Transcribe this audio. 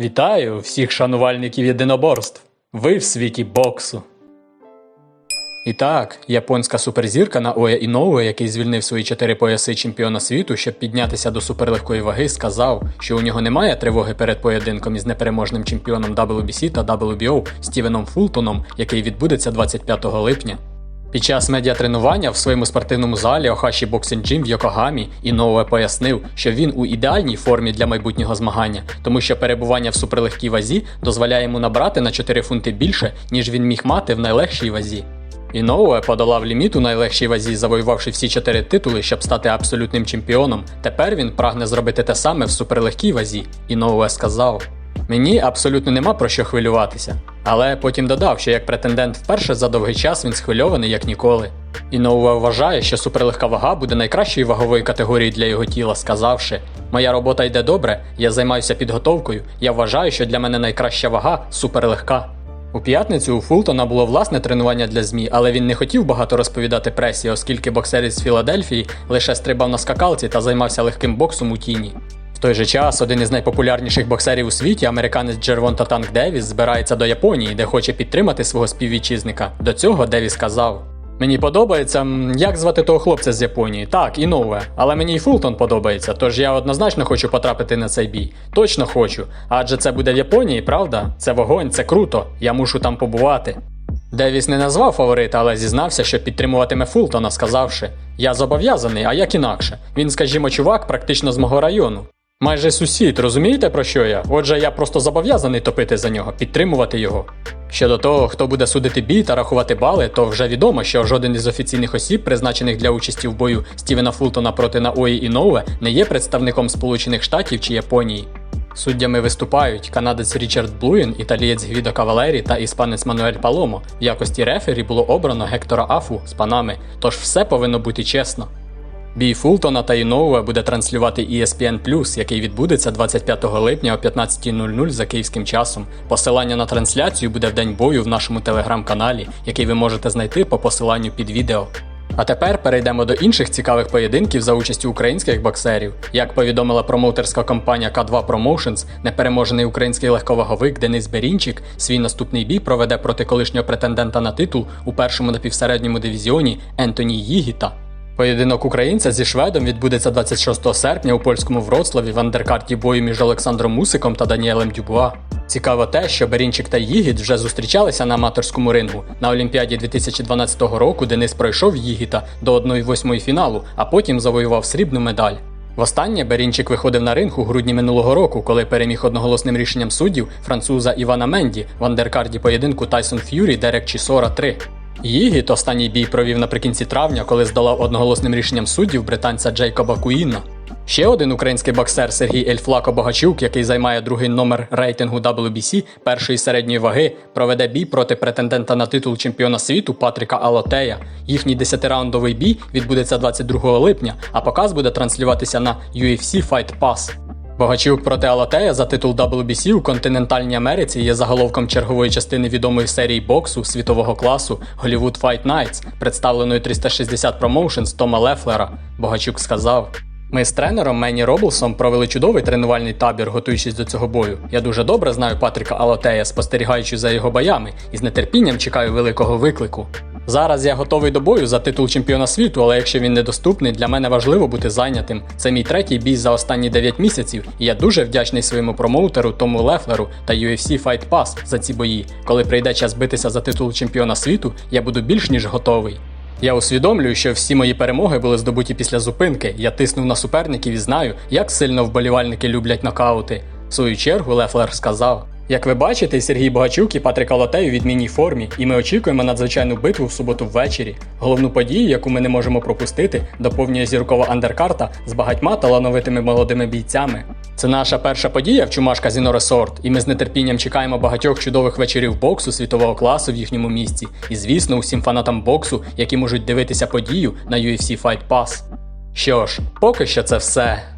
Вітаю всіх шанувальників єдиноборств. Ви в світі боксу. І так, японська суперзірка Наоя Іноуе, який звільнив свої чотири пояси чемпіона світу, щоб піднятися до суперлегкої ваги, сказав, що у нього немає тривоги перед поєдинком із непереможним чемпіоном WBC та WBO Стівеном Фултоном, який відбудеться 25 липня. Під час медіатренування в своєму спортивному залі Охаші Boxing Gym в Йокогамі Іноуе пояснив, що він у ідеальній формі для майбутнього змагання, тому що перебування в суперлегкій вазі дозволяє йому набрати на 4 фунти більше, ніж він міг мати в найлегшій вазі. Іноуе подолав ліміт у найлегшій вазі, завоювавши всі чотири титули, щоб стати абсолютним чемпіоном. Тепер він прагне зробити те саме в суперлегкій вазі. Іноуе сказав: Мені абсолютно нема про що хвилюватися. Але потім додав, що як претендент вперше за довгий час він схвильований як ніколи. Іноуе вважає, що суперлегка вага буде найкращою ваговою категорією для його тіла, сказавши: Моя робота йде добре, я займаюся підготовкою. Я вважаю, що для мене найкраща вага суперлегка. У п'ятницю у Фултона було власне тренування для ЗМІ, але він не хотів багато розповідати пресі, оскільки боксер із Філадельфії лише стрибав на скакалці та займався легким боксом у тіні. В той же час один із найпопулярніших боксерів у світі, американець Джервонта Танк Девіс, збирається до Японії, де хоче підтримати свого співвітчизника. До цього Девіс сказав: Мені подобається, як звати того хлопця з Японії. Так, Іноуе. Але мені і Фултон подобається, тож я однозначно хочу потрапити на цей бій. Точно хочу. Адже це буде в Японії, правда? Це вогонь, це круто. Я мушу там побувати. Девіс не назвав фаворита, але зізнався, що підтримуватиме Фултона, сказавши: Я зобов'язаний, а як інакше. Він, скажімо, чувак, практично з мого району. Майже сусід, розумієте про що я? Отже, я просто зобов'язаний топити за нього, підтримувати його. Щодо того, хто буде судити бій та рахувати бали, то вже відомо, що жоден із офіційних осіб, призначених для участі в бою Стівена Фултона проти Наої і Іноуе, не є представником Сполучених Штатів чи Японії. Суддями виступають канадець Річард Блуїн, італієць Гвідо Кавалері та іспанець Мануель Паломо. В якості рефері було обрано Гектора Афу з панами, тож все повинно бути чесно. Бій Фултона та Іноуе буде транслювати ESPN+, який відбудеться 25 липня о 15.00 за київським часом. Посилання на трансляцію буде в день бою в нашому телеграм-каналі, який ви можете знайти по посиланню під відео. А тепер перейдемо до інших цікавих поєдинків за участю українських боксерів. Як повідомила промоутерська компанія К2 Promotions, непереможений український легковаговик Денис Берінчик свій наступний бій проведе проти колишнього претендента на титул у першому напівсередньому дивізіоні Ентоні Їгіта. Поєдинок українця зі шведом відбудеться 26 серпня у польському Вроцлаві в андеркарті бою між Олександром Мусиком та Даніелем Дюбуа. Цікаво те, що Берінчик та Їгіт вже зустрічалися на аматорському рингу. На Олімпіаді 2012 року Денис пройшов Їгіта до 1-8 фіналу, а потім завоював срібну медаль. Востаннє Берінчик виходив на ринг у грудні минулого року, коли переміг одноголосним рішенням суддів француза Івана Менді в андеркарді поєдинку Тайсон Ф'юрі Дерек Чісора 3. Їгіт останній бій провів наприкінці травня, коли здолав одноголосним рішенням суддів британця Джейкоба Куїна. Ще один український боксер Сергій Ельфлако Богачук, який займає другий номер рейтингу WBC першої середньої ваги, проведе бій проти претендента на титул чемпіона світу Патріка Алотея. Їхній десятираундовий бій відбудеться 22 липня, а показ буде транслюватися на UFC Fight Pass. Богачук проти Алатея за титул WBC у континентальній Америці є заголовком чергової частини відомої серії боксу світового класу Hollywood Fight Nights, представленої 360 Promotions Тома Лефлера. Богачук сказав. Ми з тренером Мені Роблсом провели чудовий тренувальний табір, готуючись до цього бою. Я дуже добре знаю Патріка Алотея, спостерігаючи за його боями, і з нетерпінням чекаю великого виклику. Зараз я готовий до бою за титул чемпіона світу, але якщо він недоступний, для мене важливо бути зайнятим. Це мій третій бій за останні 9 місяців, і я дуже вдячний своєму промоутеру Тому Лефлеру та UFC Fight Pass за ці бої. Коли прийде час битися за титул чемпіона світу, я буду більш ніж готовий. Я усвідомлюю, що всі мої перемоги були здобуті після зупинки. Я тиснув на суперників і знаю, як сильно вболівальники люблять нокаути. В свою чергу Лефлер сказав. Як ви бачите, Сергій Богачук і Патрик Алатей у відмінній формі, і ми очікуємо надзвичайну битву в суботу ввечері. Головну подію, яку ми не можемо пропустити, доповнює зіркова андеркарта з багатьма талановитими молодими бійцями. Це наша перша подія в Чумаш Казіно Ресорт, і ми з нетерпінням чекаємо багатьох чудових вечорів боксу світового класу в їхньому місті. І звісно, усім фанатам боксу, які можуть дивитися подію на UFC Fight Pass. Що ж, поки що це все.